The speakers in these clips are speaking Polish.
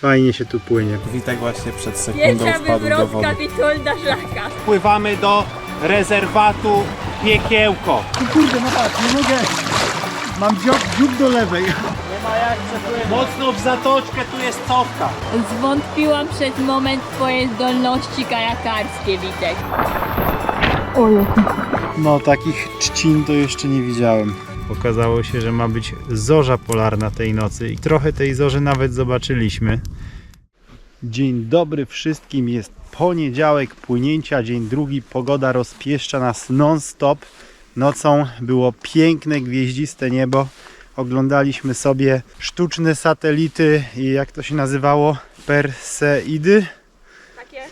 Fajnie się tu płynie. Witek właśnie przed sekundą Pierwsza wpadł do wywrotka wody. Witolda Żaka. Pływamy do rezerwatu Piekiełko. Kurde, no patrz, nie mogę. Mam dziób, dziób do lewej. Mocno w zatoczkę, tu jest cofka. Zwątpiłam przez moment twoje zdolności kajakarskie, Witek. No, takich trzcin to jeszcze nie widziałem. Okazało się, że ma być zorza polarna tej nocy i trochę tej zorzy nawet zobaczyliśmy. Dzień dobry wszystkim, jest poniedziałek płynięcia, dzień drugi, pogoda rozpieszcza nas non-stop. Nocą było piękne, gwieździste niebo. Oglądaliśmy sobie sztuczne satelity i jak to się nazywało? Perseidy? Takie?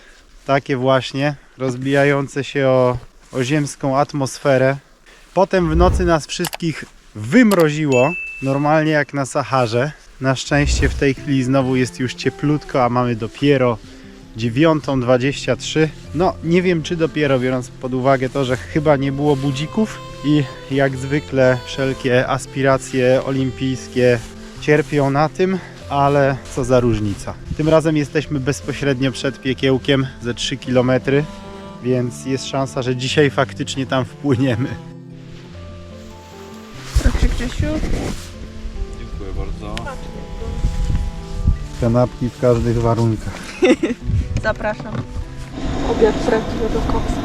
takie właśnie, rozbijające się o, o ziemską atmosferę. Potem w nocy nas wszystkich wymroziło, normalnie jak na Saharze. Na szczęście w tej chwili znowu jest już cieplutko, a mamy dopiero 9.23. No, nie wiem czy dopiero, biorąc pod uwagę to, że chyba nie było budzików i jak zwykle wszelkie aspiracje olimpijskie cierpią na tym, ale co za różnica. Tym razem jesteśmy bezpośrednio przed piekiełkiem ze 3 km, więc jest szansa, że dzisiaj faktycznie tam wpłyniemy. Proszę Krzysiu. Dziękuję bardzo. Kanapki w każdych warunkach. Zapraszam. Obiad prawdziwego koksa.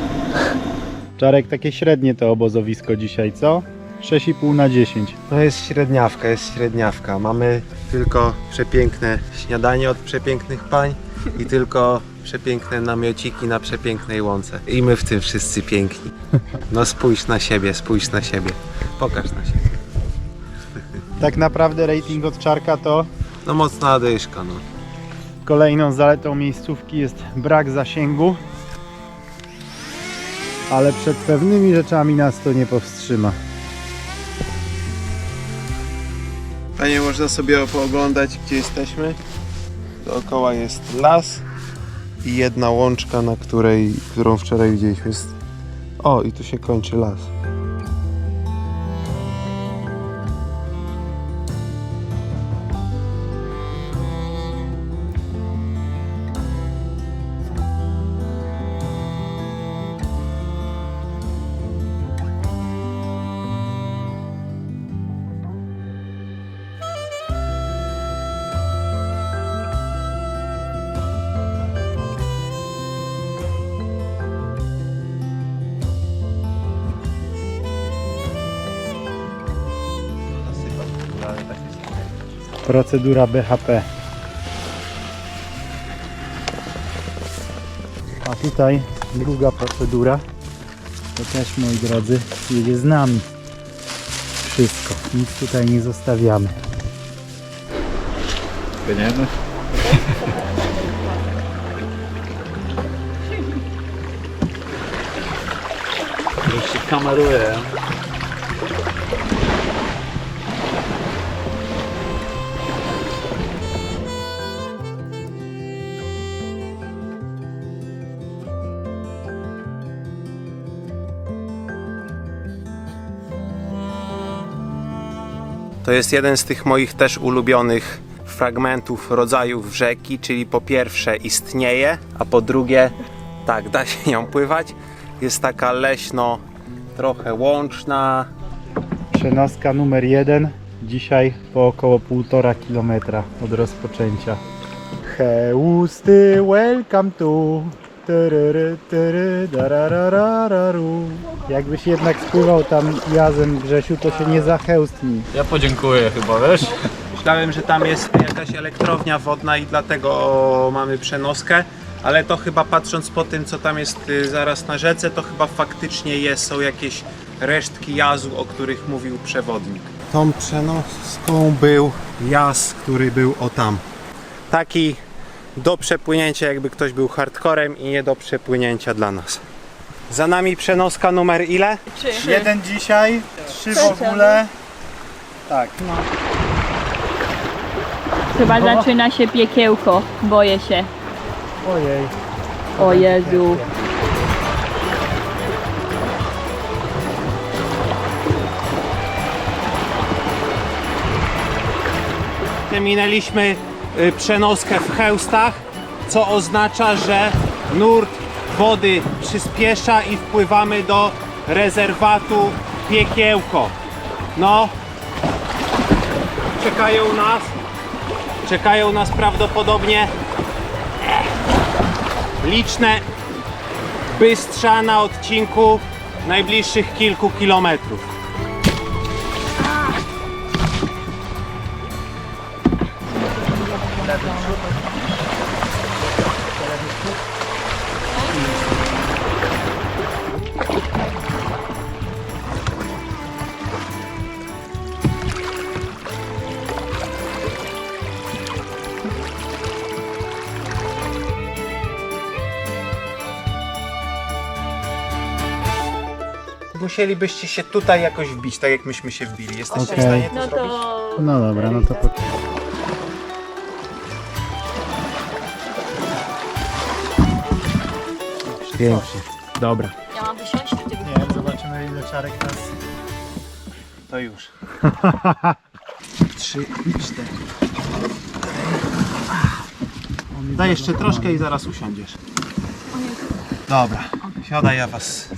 Czarek, takie średnie to obozowisko dzisiaj, co? 6,5 na 10. To jest średniawka, jest średniawka. Mamy tylko przepiękne śniadanie od przepięknych pań i tylko przepiękne namiociki na przepięknej łące. I my w tym wszyscy piękni. No spójrz na siebie, spójrz na siebie. Pokaż na siebie. Tak naprawdę rating od Czarka to No mocna dyszka, no. Kolejną zaletą miejscówki jest brak zasięgu, ale przed pewnymi rzeczami nas to nie powstrzyma. Fajnie można sobie pooglądać, gdzie jesteśmy. Dookoła jest las i jedna łączka, na której, którą wczoraj widzieliśmy. Jest... O, i tu się kończy las. Procedura BHP. A tutaj druga procedura. To też, moi drodzy, jedzie z nami. Wszystko. Nic tutaj nie zostawiamy. To jest jeden z tych moich też ulubionych fragmentów rodzajów rzeki, czyli po pierwsze istnieje, a po drugie tak, da się nią pływać. Jest taka leśno, trochę łączna. Przenoska numer jeden. Dzisiaj po około 1,5 kilometra od rozpoczęcia. Heusty, welcome to. Tyryry, tyry, dararararu. Jakbyś jednak spływał tam jazem Grzesiu, to się nie zachełstnij. Ja podziękuję chyba, wiesz? Myślałem, że tam jest jakaś elektrownia wodna i dlatego mamy przenoskę, ale to chyba patrząc po tym, co tam jest y, zaraz na rzece, to chyba faktycznie jest, są jakieś resztki jazu, o których mówił przewodnik. Tą przenoską był jaz, który był o tam. Taki do przepłynięcia, jakby ktoś był hardcorem i nie do przepłynięcia dla nas. Za nami przenoska numer ile? Jeden dzisiaj, trzy w ogóle. Tak. Chyba zaczyna się piekiełko. Boję się. Ojej. O Jezu. Minęliśmy przenoskę w hełstach, co oznacza, że nurt wody przyspiesza i wpływamy do rezerwatu Piekiełko. No, czekają nas, czekają nas prawdopodobnie liczne bystrza na odcinku najbliższych kilku kilometrów. Musielibyście się tutaj jakoś wbić, tak jak myśmy się wbili. Jesteście Okej. w stanie to No zrobić? to... No dobra, no to po... Pięknie. Dobra. Ja mam wysiąść czy ty Nie, zobaczymy ile czarek nas... To już. Trzy, cztery. Daj jeszcze troszkę i zaraz usiądziesz. Dobra, siadaj, ja was...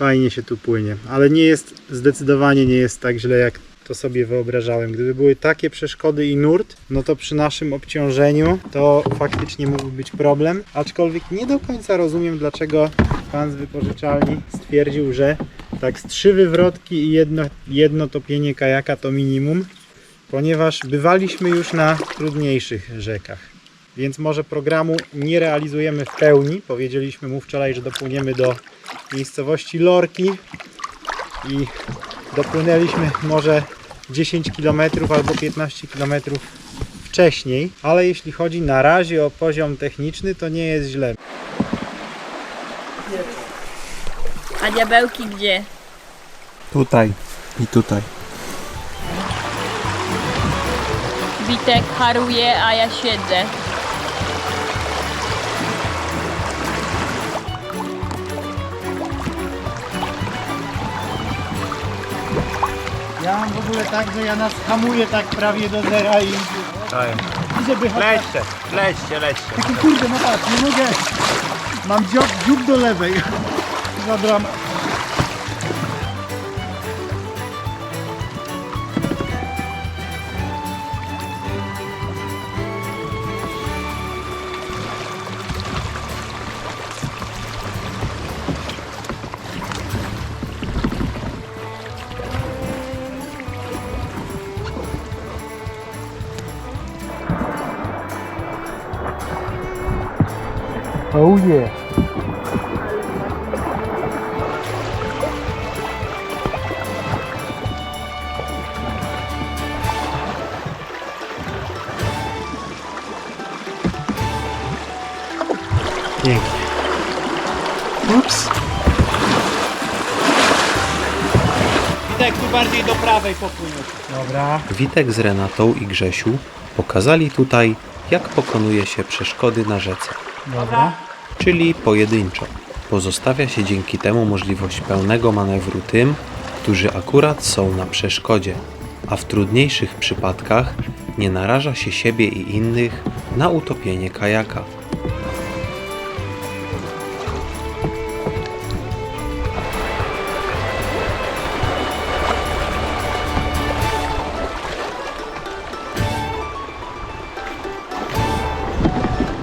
Fajnie się tu płynie, ale nie jest, zdecydowanie nie jest tak źle jak to sobie wyobrażałem. Gdyby były takie przeszkody i nurt, no to przy naszym obciążeniu to faktycznie mógłby być problem. Aczkolwiek nie do końca rozumiem, dlaczego pan z wypożyczalni stwierdził, że tak z trzy wywrotki i jedno, jedno topienie kajaka to minimum, ponieważ bywaliśmy już na trudniejszych rzekach. Więc może programu nie realizujemy w pełni. Powiedzieliśmy mu wczoraj, że dopłyniemy do miejscowości Lorki i dopłynęliśmy może 10 km albo 15 km wcześniej, ale jeśli chodzi na razie o poziom techniczny, to nie jest źle. A diabełki gdzie? Tutaj i tutaj. Witek haruje, a ja siedzę. Ja mam w ogóle tak, że ja nas hamuję tak prawie do zera i żeby Lećcie, lećcie, lećcie. Tylko kurde, no patrz, nie mogę. Mam dziób, dziób do lewej. Zabram. Oh yeah. Pięknie. Ups. Witek, tu bardziej do prawej popłyniesz. Dobra. Witek z Renatą i Grzesiu pokazali tutaj, jak pokonuje się przeszkody na rzece, Dobra. Czyli pojedynczo. Pozostawia się dzięki temu możliwość pełnego manewru tym, którzy akurat są na przeszkodzie, a w trudniejszych przypadkach nie naraża się siebie i innych na utopienie kajaka.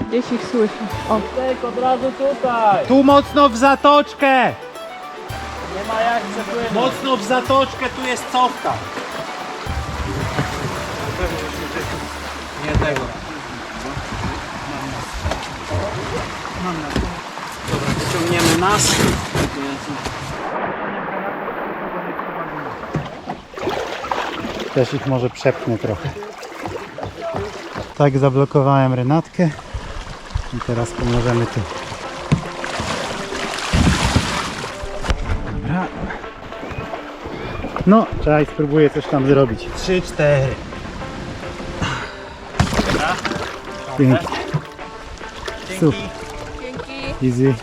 Gdzieś ich słyszę. O, od razu tutaj! Tu mocno w zatoczkę! Nie ma jak przepłynąć. Mocno w zatoczkę, tu jest cofka. Nie tego. Dobra, wyciągniemy nas. Też ich może przepnę trochę. Tak zablokowałem Renatkę i teraz pomożemy tu. Dobra. No, czekaj, spróbuję coś tam zrobić. Trzy, cztery. Pięknie. Super. Dzięki. Easy.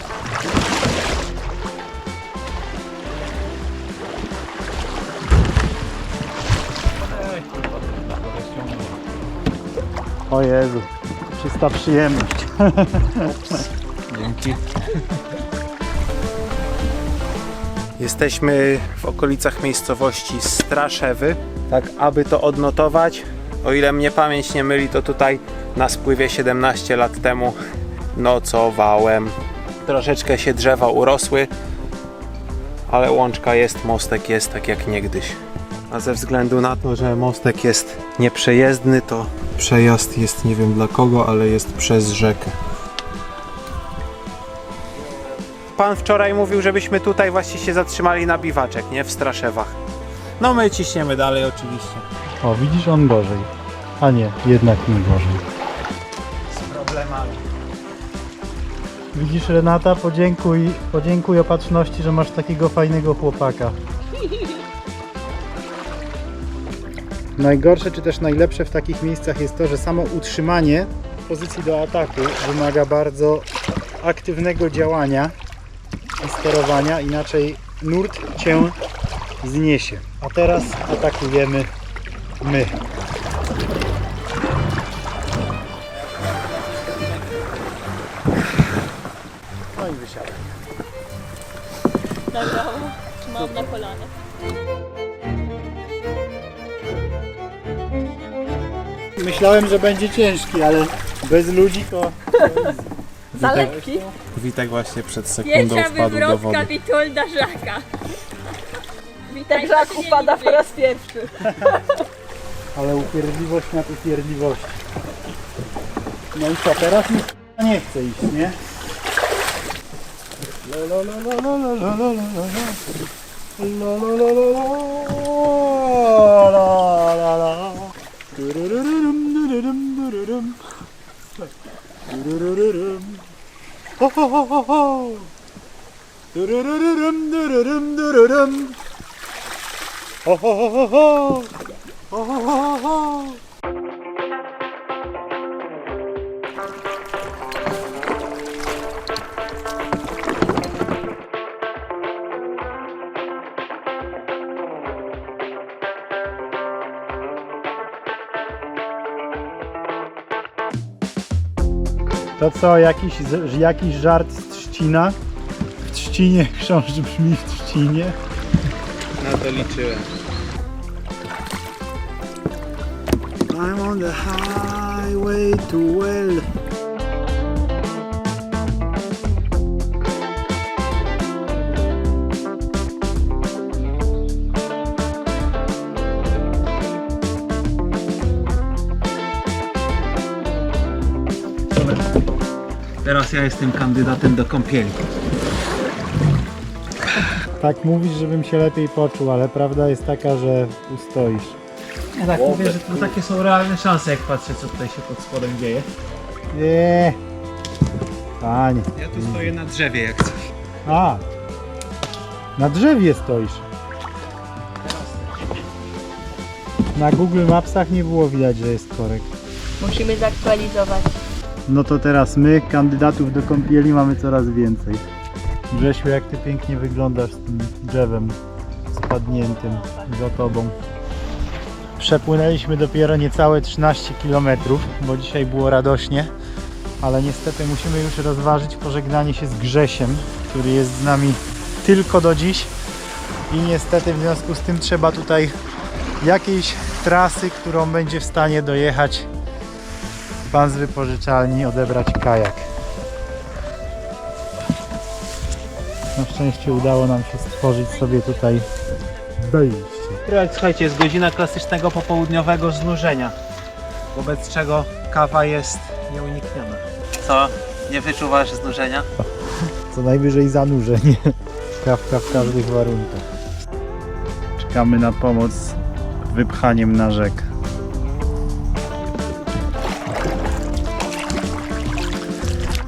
O Jezu, czysta przyjemność. Dzięki. Jesteśmy w okolicach miejscowości Straszewy. Tak, aby to odnotować, o ile mnie pamięć nie myli, to tutaj na spływie 17 lat temu nocowałem. Troszeczkę się drzewa urosły, ale łączka jest, mostek jest tak jak niegdyś. A ze względu na to, że mostek jest nieprzejezdny, to przejazd jest nie wiem dla kogo, ale jest przez rzekę. Pan wczoraj mówił, żebyśmy tutaj właśnie się zatrzymali na biwaczek, nie? W Straszewach. No my ciśniemy dalej oczywiście. O, widzisz, on gorzej. A nie, jednak nie gorzej. Z problemami. Widzisz, Renata, podziękuj, podziękuj opatrzności, że masz takiego fajnego chłopaka. Najgorsze, czy też najlepsze w takich miejscach jest to, że samo utrzymanie pozycji do ataku wymaga bardzo aktywnego działania i sterowania, inaczej nurt cię zniesie. A teraz atakujemy my. No i wysiadaj. Dobra, trzymam na kolanach. Myślałem, że będzie ciężki, ale bez ludzi to... Za lekki. Witek właśnie przed sekundą Pierwsza wpadł do wywrotka wody. Witolda Żaka. Witaj, Żak upada po raz pierwszy. Ale upierdliwość na upierdliwości. No i co, teraz mi nie chce iść, nie? La la la la la la la la la la. La la la la la. La la la. Durururum. Ho, ho, ho, ho, ho. Durururum, dururum, dururum. Ho, ho, ho, ho, ho. Ho, ho, ho, ho. To co, jakiś, jakiś żart z Trzcina? W Trzcinie chrząszcz brzmi w Trzcinie. Na to liczyłem. I'm on the highway to well. Teraz ja jestem kandydatem do kąpieli. Tak mówisz, żebym się lepiej poczuł, ale prawda jest taka, że ustoisz. Ja tak mówię, że to takie są realne szanse, jak patrzę, co tutaj się pod spodem dzieje. Nie. Panie. Ja tu stoję na drzewie, jak coś. A. Na drzewie stoisz. Na Google Mapsach nie było widać, że jest korek. Musimy zaktualizować. No to teraz my, kandydatów do kąpieli, mamy coraz więcej. Grzesiu, jak ty pięknie wyglądasz z tym drzewem spadniętym za tobą. Przepłynęliśmy dopiero niecałe 13 km, bo dzisiaj było radośnie, ale niestety musimy już rozważyć pożegnanie się z Grzesiem, który jest z nami tylko do dziś i niestety w związku z tym trzeba tutaj jakiejś trasy, którą będzie w stanie dojechać pan z wypożyczalni odebrać kajak. Na szczęście udało nam się stworzyć sobie tutaj wejście. Słuchajcie, jest godzina klasycznego popołudniowego znużenia, wobec czego kawa jest nieunikniona. Co? Nie wyczuwasz znużenia? Co najwyżej zanurzenie. Kawka w każdych warunkach. Czekamy na pomoc wypchaniem na rzek.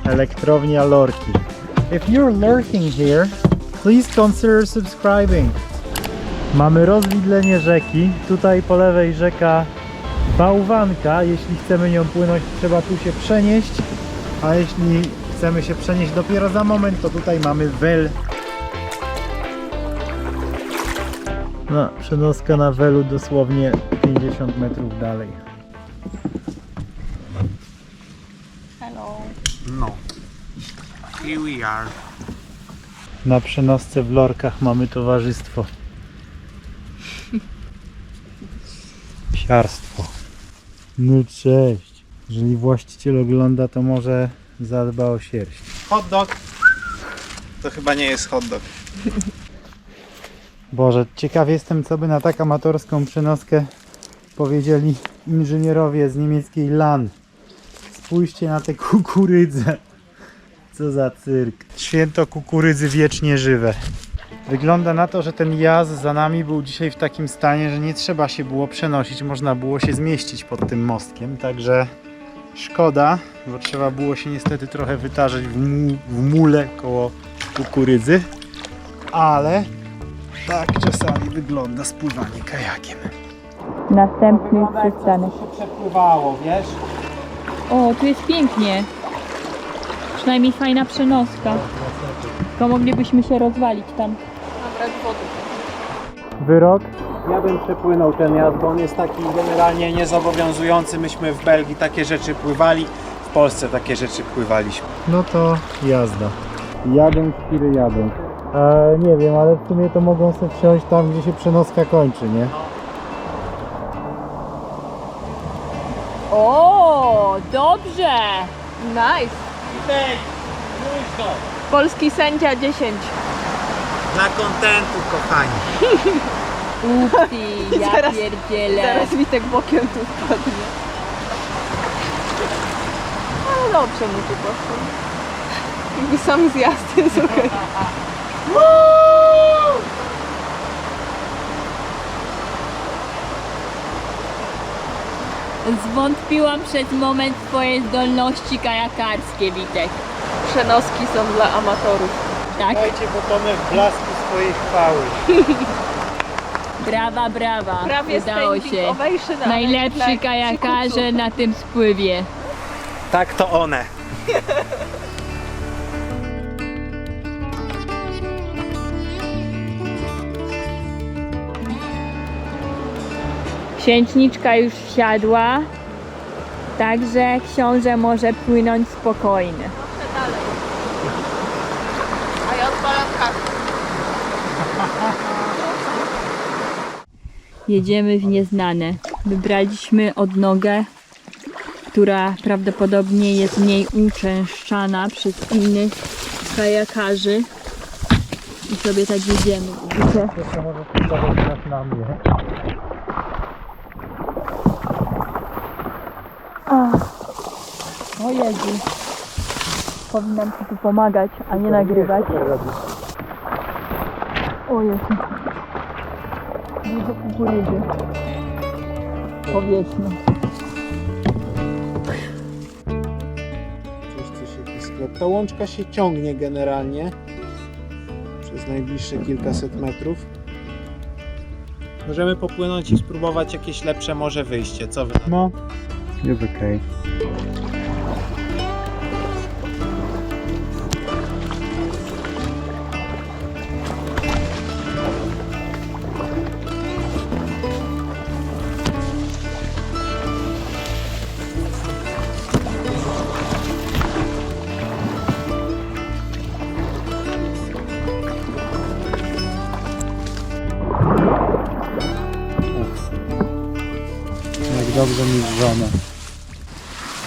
Elektrownia Lorki. If you're lurking here, please consider subscribing. Mamy rozwidlenie rzeki. Tutaj po lewej rzeka Bałwanka. Jeśli chcemy nią płynąć, trzeba tu się przenieść. A jeśli chcemy się przenieść dopiero za moment, to tutaj mamy Wel. No, przenoska na Welu dosłownie 50 metrów dalej. Hello. No. Here we are. Na przenosce w lorkach mamy towarzystwo. Psiarstwo. No cześć. Jeżeli właściciel ogląda, to może zadba o sierść. Hot dog. To chyba nie jest hot dog. Boże, ciekaw jestem, co by na tak amatorską przenoskę powiedzieli inżynierowie z niemieckiej LAN. Spójrzcie na te kukurydze. Co za cyrk. Święto kukurydzy wiecznie żywe. Wygląda na to, że ten jaz za nami był dzisiaj w takim stanie, że nie trzeba się było przenosić, można było się zmieścić pod tym mostkiem, także szkoda, bo trzeba było się niestety trochę wytarzać w, mu- w mule koło kukurydzy, ale tak czasami wygląda spływanie kajakiem. Następny przystanek. Przepływało, wiesz? O, tu jest pięknie. Przynajmniej fajna przenoska. Tylko moglibyśmy się rozwalić tam. Wyrok? Ja bym przepłynął ten jazd, bo on jest taki generalnie niezobowiązujący. Myśmy w Belgii takie rzeczy pływali, w Polsce takie rzeczy pływaliśmy. No to jazda. Jadą, świry jadą. E, nie wiem, ale w sumie to mogą sobie wsiąść tam, gdzie się przenoska kończy, nie? O, dobrze! Nice. Polski sędzia 10. Dla kontentu, kochani. Upsi, ja Zaraz- pierdzielę. Zaraz Witek bokiem tu wpadnie. Ale dobrze mu tu poszło. Jakby sam zjazd jest okej. Zwątpiłam przez moment twoje zdolności kajakarskie, Witek. Przenoski są dla amatorów. Tak? Dajcie botony w blasku swojej chwały. Brawa, brawa. Prawie Udało standing się. ovation, ale Najlepsi kajakarze na tym spływie. Tak to one. Księżniczka już wsiadła, także książę może płynąć spokojnie. A ja odpalam kartę. Jedziemy w nieznane. Wybraliśmy odnogę, która prawdopodobnie jest mniej uczęszczana przez innych kajakarzy. I sobie tak jedziemy. Widzicie? Jeszcze może na mnie. O Jezu. Powinnam ci tu pomagać, a nie nagrywać. O Jezu. Dużo kukurydzy. Sklep. Ta łączka się ciągnie generalnie przez najbliższe kilkaset metrów. Możemy popłynąć i spróbować jakieś lepsze może wyjście. Co wy na to? No, jest okej. Dobrze mieć żonę.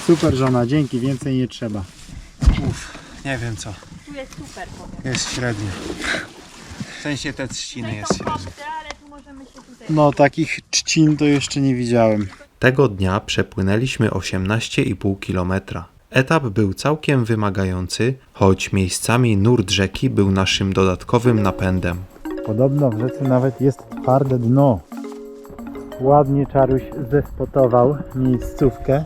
Super żona, dzięki, więcej nie trzeba. Nie wiem co. Tu jest super Jest średnio. W sensie te trzciny jest średnio. ale tu możemy się tutaj... No, takich trzcin to jeszcze nie widziałem. Tego dnia przepłynęliśmy 18,5 km. Etap był całkiem wymagający, choć miejscami nurt rzeki był naszym dodatkowym napędem. Podobno w rzece nawet jest twarde dno. Ładnie Czaruś zespotował miejscówkę.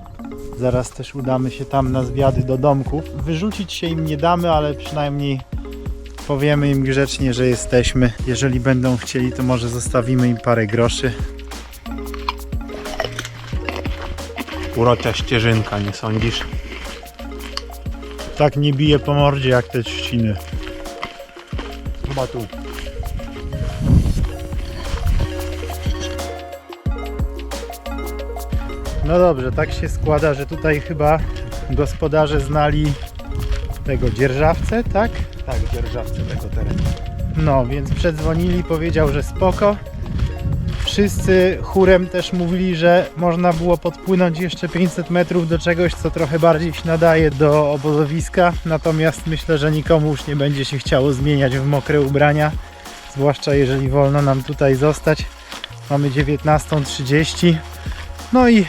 Zaraz też udamy się tam na zwiady do domków. Wyrzucić się im nie damy, ale przynajmniej powiemy im grzecznie, że jesteśmy. Jeżeli będą chcieli, to może zostawimy im parę groszy. Urocza ścieżynka, nie sądzisz? Tak nie bije po mordzie jak te trzciny. Chyba tu. No dobrze, tak się składa, że tutaj chyba gospodarze znali tego dzierżawcę, tak? Tak, dzierżawcy tego terenu. No, więc przedzwonili, powiedział, że spoko. Wszyscy chórem też mówili, że można było podpłynąć jeszcze 500 metrów do czegoś, co trochę bardziej się nadaje do obozowiska. Natomiast myślę, że nikomu już nie będzie się chciało zmieniać w mokre ubrania. Zwłaszcza jeżeli wolno nam tutaj zostać. Mamy 19.30. No i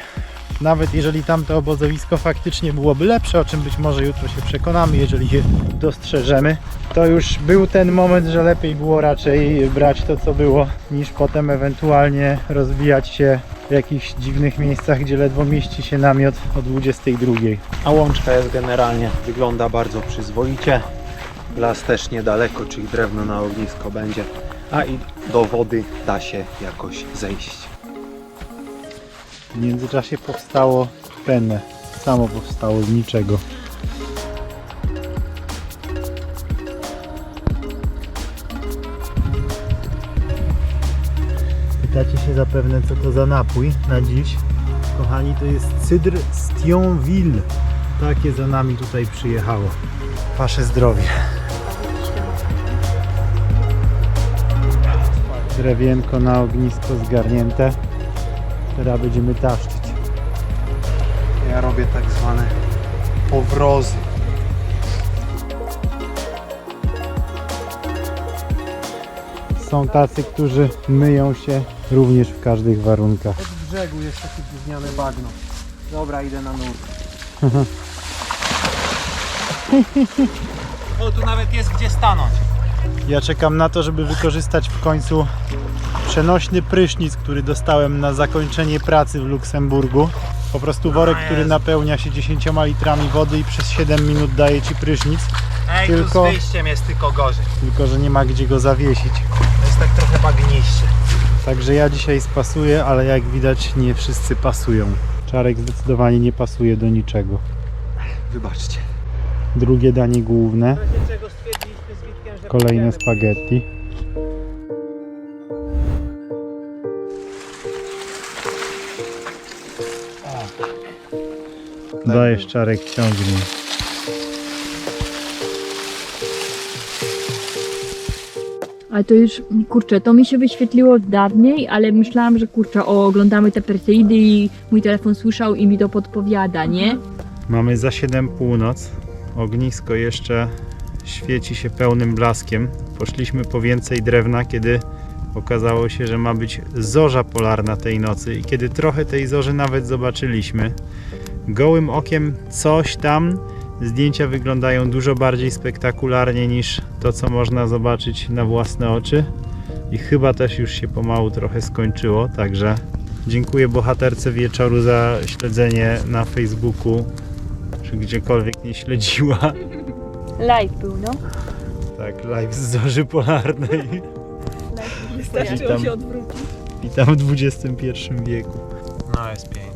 nawet jeżeli tamto obozowisko faktycznie byłoby lepsze, o czym być może jutro się przekonamy, jeżeli je dostrzeżemy, to już był ten moment, że lepiej było raczej brać to, co było, niż potem ewentualnie rozwijać się w jakichś dziwnych miejscach, gdzie ledwo mieści się namiot o 22. A łączka jest generalnie, wygląda bardzo przyzwoicie. Las też niedaleko, czyli drewno na ognisko będzie. A i do wody da się jakoś zejść. W międzyczasie powstało penne. Samo powstało z niczego. Pytacie się zapewne co to za napój na dziś. Kochani, to jest cydr z Thionville. Takie za nami tutaj przyjechało. Wasze zdrowie. Drewienko na ognisko zgarnięte. Teraz będziemy taszczyć. Ja robię tak zwane powrozy. Są tacy, którzy myją się również w każdych warunkach. Od brzegu jest takie gówniane bagno. Dobra, idę na nurt. O, tu nawet jest gdzie stanąć. Ja czekam na to, żeby wykorzystać w końcu przenośny prysznic, który dostałem na zakończenie pracy w Luksemburgu. Po prostu worek, który napełnia się 10 litrami wody i przez 7 minut daje ci prysznic, Ej, Tylko- tu z wyjściem jest tylko gorzej. tylko że nie ma gdzie go zawiesić. To jest tak trochę bagniście. Także ja dzisiaj spasuję, ale jak widać nie wszyscy pasują. Czarek zdecydowanie nie pasuje do niczego. Wybaczcie. Drugie danie główne, kolejne spaghetti. Dajesz czarek ciągnij. Ale to już, kurczę, to mi się wyświetliło dawniej, ale myślałam, że kurczę, o, oglądamy te Perseidy i mój telefon słyszał i mi to podpowiada, nie? Mamy za 7 północ. Ognisko jeszcze świeci się pełnym blaskiem. Poszliśmy po więcej drewna, kiedy okazało się, że ma być zorza polarna tej nocy i kiedy trochę tej zorzy nawet zobaczyliśmy. Gołym okiem coś tam. Zdjęcia wyglądają dużo bardziej spektakularnie niż to, co można zobaczyć na własne oczy. I chyba też już się pomału trochę skończyło, także dziękuję bohaterce wieczoru za śledzenie na Facebooku czy gdziekolwiek nie śledziła. Live był, no. Tak, live z zorzy polarnej. Wystarczyło Witam. się odwrócić. Witam w XXI wieku. No jest pięknie.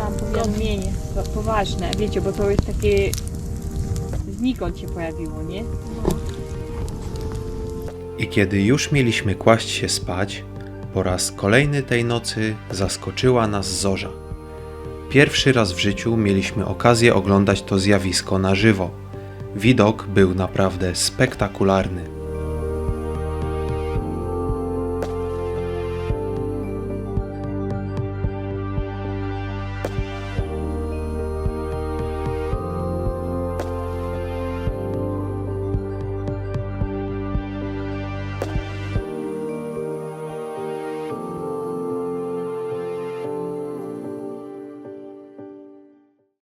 Tam powiadomienie, to poważne, wiecie, bo to jest takie znikąd się pojawiło, nie? I kiedy już mieliśmy kłaść się spać, po raz kolejny tej nocy zaskoczyła nas zorza. Pierwszy raz w życiu mieliśmy okazję oglądać to zjawisko na żywo. Widok był naprawdę spektakularny.